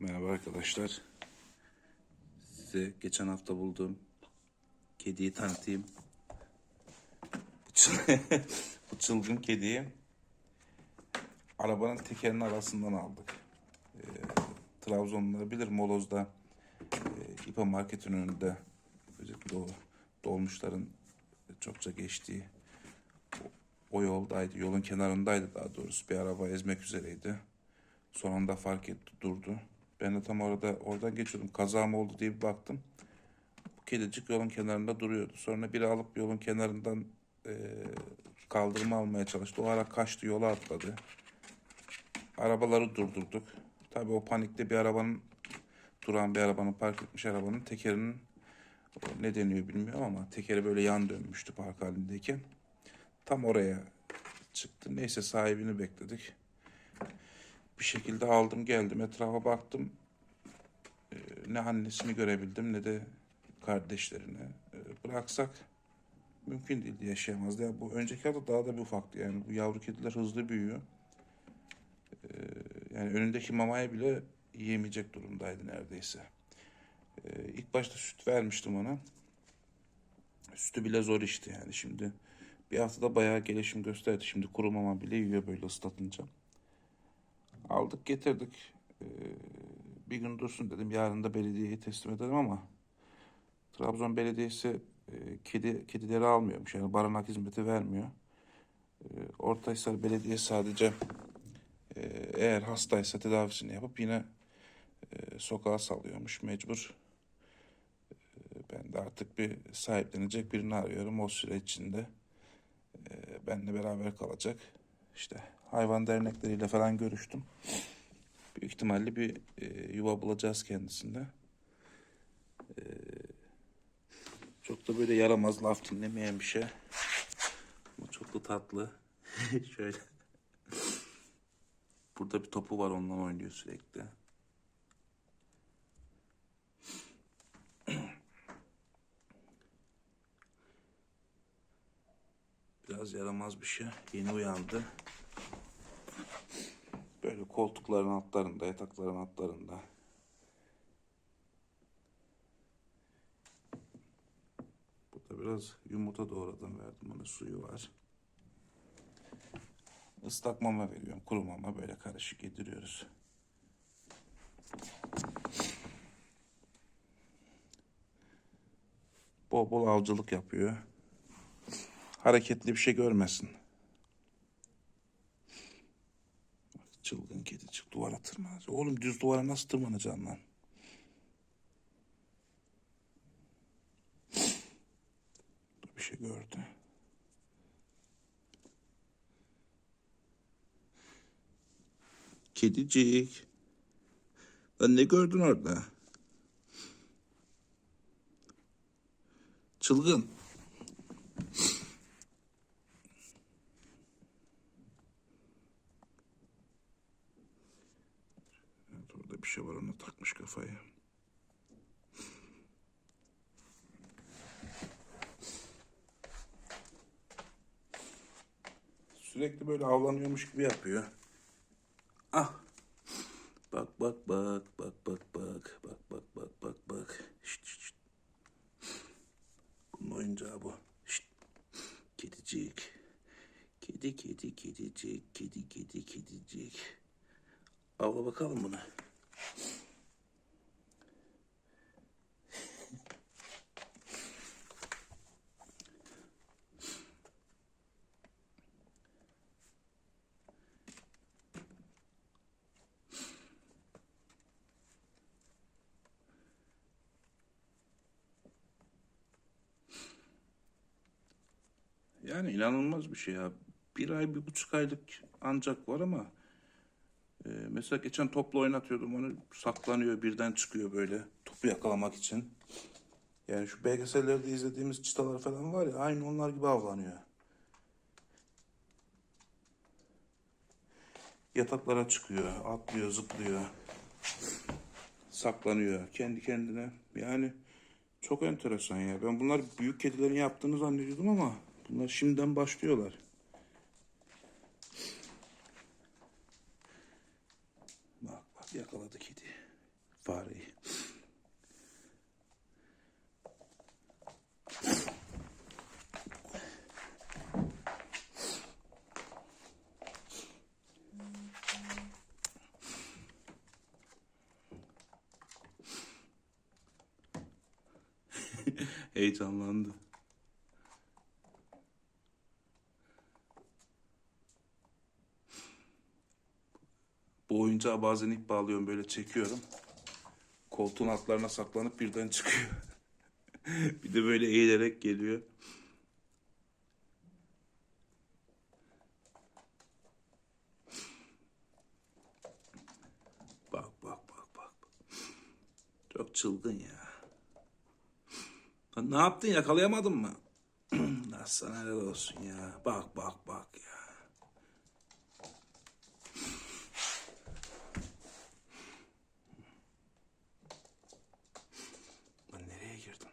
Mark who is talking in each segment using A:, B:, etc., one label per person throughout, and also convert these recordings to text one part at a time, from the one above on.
A: Merhaba arkadaşlar. Size geçen hafta bulduğum kediyi tanıtayım. Bu çıl- Bu çılgın kediyi arabanın tekerinin arasından aldık. Ee, Trabzonluları bilir Moloz'da e, İPA Market'in önünde özellikle o dolmuşların çokça geçtiği o, o yoldaydı. Yolun kenarındaydı daha doğrusu. Bir araba ezmek üzereydi. Son anda fark etti durdu. Ben de tam orada oradan geçiyordum. Kaza mı oldu diye bir baktım. Bu kedicik yolun kenarında duruyordu. Sonra biri alıp yolun kenarından eee kaldırma almaya çalıştı. O ara kaçtı yola atladı. Arabaları durdurduk. Tabii o panikte bir arabanın duran bir arabanın park etmiş arabanın tekerinin ne deniyor bilmiyorum ama tekeri böyle yan dönmüştü park halindeyken. Tam oraya çıktı. Neyse sahibini bekledik bir şekilde aldım geldim etrafa baktım Ee, ne annesini görebildim ne de kardeşlerini Ee, bıraksak mümkün değil yaşayamazdı. Yani bu önceki hafta daha da bir ufaktı yani bu yavru kediler hızlı büyüyor. Ee, yani önündeki mamayı bile yiyemeyecek durumdaydı neredeyse. Ee, ilk başta süt vermiştim ona. Sütü bile zor içti yani şimdi. Bir haftada bayağı gelişim gösterdi. Şimdi kuru mama bile yiyor böyle ıslatınca. Aldık getirdik. Ee, bir gün dursun dedim. Yarın da belediyeye teslim edelim ama Trabzon Belediyesi e, kedi kedileri almıyormuş. Yani barınak hizmeti vermiyor. Ee, Ortahisar Belediye sadece e, eğer hastaysa tedavisini yapıp yine e, sokağa salıyormuş mecbur. E, ben de artık bir sahiplenecek birini arıyorum o süre içinde. E, benle beraber kalacak. İşte hayvan dernekleriyle falan görüştüm. Büyük ihtimalle bir e, yuva bulacağız kendisinde. E, çok da böyle yaramaz laf dinlemeyen bir şey. Ama çok da tatlı. Şöyle. Burada bir topu var ondan oynuyor sürekli. Biraz yaramaz bir şey. Yeni uyandı. Böyle koltukların altlarında, yatakların altlarında. Burada biraz yumurta doğradım verdim ona suyu var. Islak mama veriyorum, kuru mama böyle karışık yediriyoruz. Bol bol avcılık yapıyor. Hareketli bir şey görmesin. Çılgın kedi çık duvara tırmanacak. Oğlum düz duvara nasıl tırmanacaksın lan? Bir şey gördü. Kedicik. Lan ne gördün orada? Çılgın. Evet, orada bir şey var ona takmış kafayı. Böyle avlanıyormuş gibi yapıyor. Ah. Bak bak bak bak bak bak bak bak bak bak bak. Şşt, şşt. Bunun oyuncağı bu. Şşt. Kedicik. Kedi kedi kedicik. Kedi kedi kedicik. Avla bakalım bunu. Yani inanılmaz bir şey ya. Bir ay, bir buçuk aylık ancak var ama e, mesela geçen topla oynatıyordum onu saklanıyor birden çıkıyor böyle topu yakalamak için. Yani şu belgesellerde izlediğimiz çıtalar falan var ya aynı onlar gibi avlanıyor. Yataklara çıkıyor, atlıyor, zıplıyor. Saklanıyor kendi kendine. Yani çok enteresan ya. Ben bunlar büyük kedilerin yaptığını zannediyordum ama bunlar şimdiden başlıyorlar. Bak bak yakaladı kedi. fareyi. Heyecanlandı. Bu oyuncağı bazen ip bağlıyorum böyle çekiyorum. Koltuğun altlarına saklanıp birden çıkıyor. bir de böyle eğilerek geliyor. Bak bak bak bak. Çok çılgın ya. Ne yaptın yakalayamadın mı? Nasıl helal olsun ya. Bak bak bak ya. Lan nereye girdin?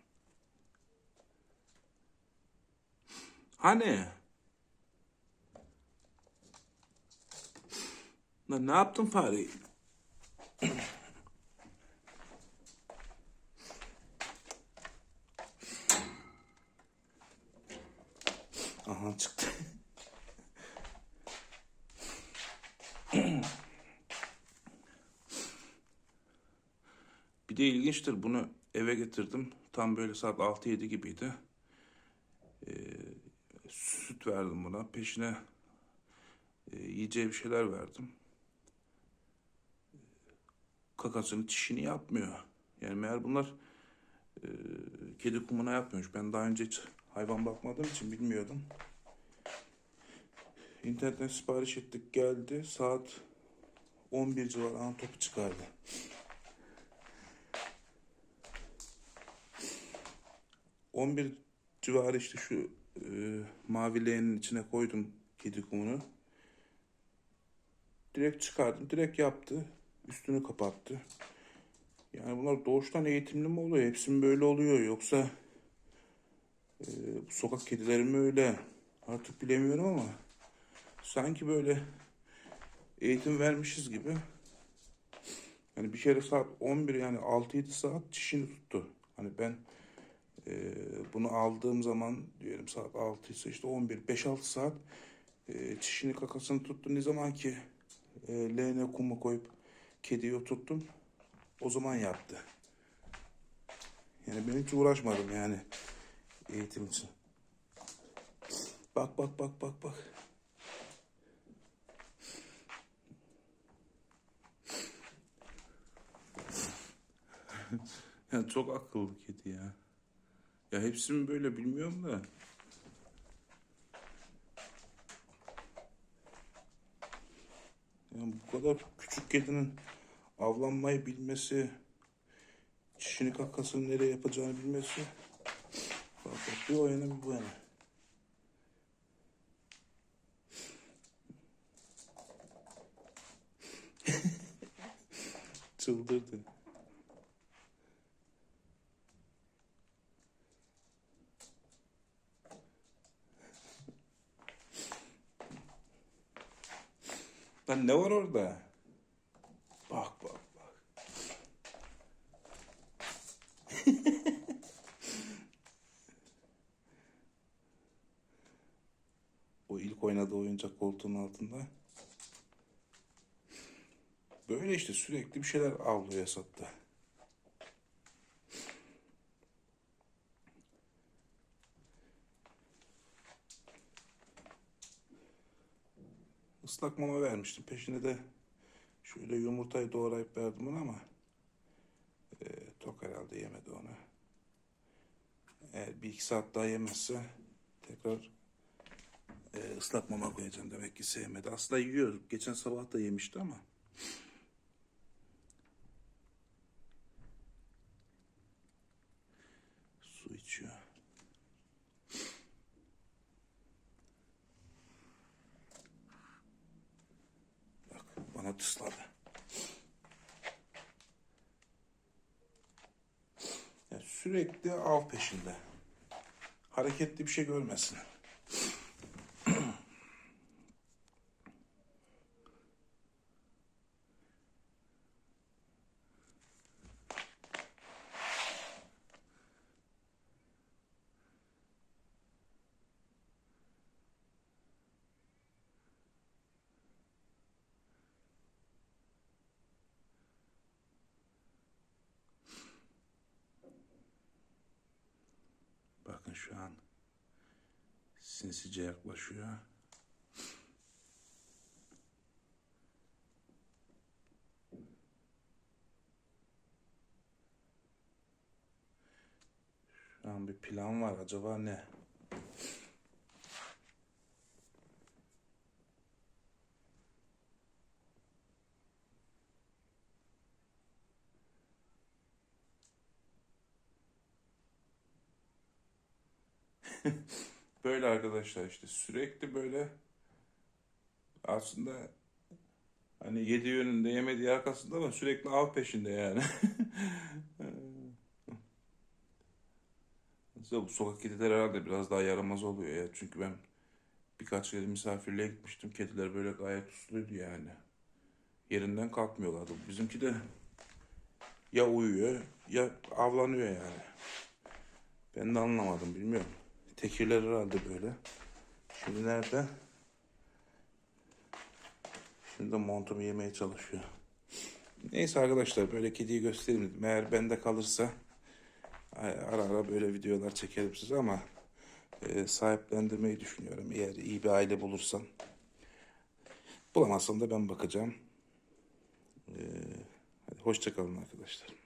A: Hani? Lan ne yaptın fareyi? Aha çıktı. Bir de ilginçtir bunu eve getirdim. Tam böyle saat 6-7 gibiydi. Verdim buna. Peşine e, yiyeceği bir şeyler verdim. Kakasını çişini yapmıyor. Yani meğer bunlar e, kedi kumuna yapmıyormuş. Ben daha önce hiç hayvan bakmadığım için bilmiyordum. İnternetten sipariş ettik geldi. Saat 11 civarı ana topu çıkardı. On bir civarı işte şu e, mavi leğenin içine koydum kedi kumunu. Direkt çıkardım. Direkt yaptı. Üstünü kapattı. Yani bunlar doğuştan eğitimli mi oluyor? Hepsinin böyle oluyor. Yoksa e, sokak kedileri mi öyle? Artık bilemiyorum ama sanki böyle eğitim vermişiz gibi. Yani bir kere saat 11 yani 6-7 saat çişini tuttu. Hani ben e, bunu aldığım zaman diyelim saat 6 ise işte 11 5-6 saat e, çişini kakasını tuttu. Ne zaman ki e, leğene kumu koyup kediyi oturttum o zaman yaptı. Yani ben hiç uğraşmadım yani eğitim için. Bak bak bak bak bak. ya çok akıllı kedi ya. Ya hepsi mi böyle bilmiyorum da. Yani bu kadar küçük kedinin avlanmayı bilmesi, çişini kakasını nereye yapacağını bilmesi. Bak bak bir o yana bir bu yana. Çıldırdı. Lan ne var orada? Bak bak bak. o ilk oynadığı oyuncak koltuğun altında. Böyle işte sürekli bir şeyler avlıyor sattı. Islak mama vermiştim. Peşine de şöyle yumurtayı doğrayıp verdim ona ama e, tok herhalde yemedi onu. Eğer bir iki saat daha yemezse tekrar e, ıslak mama koyacağım. Demek ki sevmedi. Aslında yiyor. Geçen sabah da yemişti ama. Bak bana tısladı. Ya sürekli av peşinde. Hareketli bir şey görmesin. Bakın şu an sinsice yaklaşıyor. Şu an bir plan var. Acaba ne? Böyle arkadaşlar işte sürekli böyle aslında hani yedi yönünde yemediği arkasında ama sürekli av peşinde yani. Bu sokak kedileri herhalde biraz daha yaramaz oluyor ya. Çünkü ben birkaç kere misafirliğe gitmiştim. Kediler böyle gayet usluydu yani. Yerinden kalkmıyorlardı. Bizimki de ya uyuyor ya avlanıyor yani. Ben de anlamadım bilmiyorum. Tekirler herhalde böyle. Şimdi nerede? Şimdi de montumu yemeye çalışıyor. Neyse arkadaşlar böyle kediyi göstereyim dedim. Eğer bende kalırsa ara ara böyle videolar çekerim size ama e, sahiplendirmeyi düşünüyorum. Eğer iyi bir aile bulursam. Bulamazsam da ben bakacağım. E, hadi hoşça kalın arkadaşlar.